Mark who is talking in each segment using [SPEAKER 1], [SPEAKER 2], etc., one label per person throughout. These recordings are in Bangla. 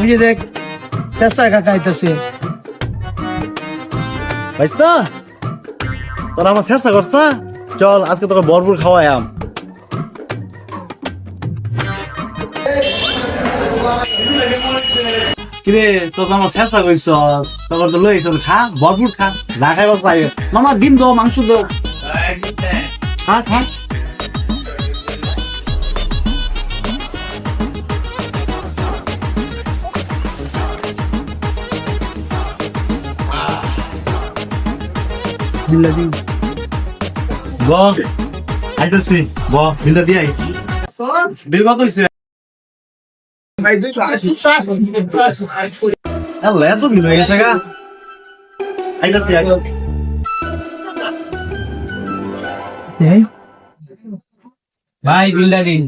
[SPEAKER 1] ওই দেখ চেষ্টা কাকা আইতাছে।
[SPEAKER 2] না তোরা আমার চেষ্টা করছ? চল আজকে তোকে ভরপুর খাওয়াই আম। কিরে তো তো আমার চেষ্টা করছস তোর তো লই সব খা ভরপুর খা। না খাইবার পাই মামা ডিম দাও মাংস দাও খা খা।
[SPEAKER 1] বিল্লা দিন
[SPEAKER 2] ব আইতাছি ব বিলটা দি আই। বিল কত হইছে? আল্লাহ এত বিল হয়ে গেছে গা। আইতাছি আই
[SPEAKER 1] ভাই বিল্লা দিন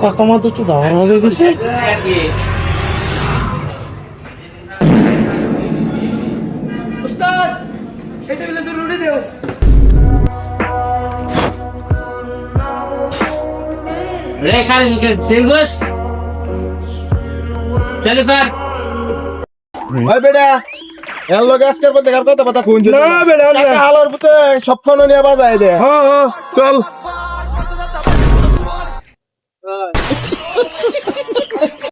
[SPEAKER 1] কাকা মা তো একটু দাবার বাজাই দিছে উস্তাদ এটা বিলে তো রুটি দেও রে কারে তেল বস চালু কর
[SPEAKER 2] ওই বেটা এর লগে আজকের পর দেখার কথা কথা কোন
[SPEAKER 1] না বেটা।
[SPEAKER 2] কাকা পুতে সবক্ষণ নিয়ে বাজায় দে।
[SPEAKER 1] হ্যাঁ হ্যাঁ
[SPEAKER 2] চল।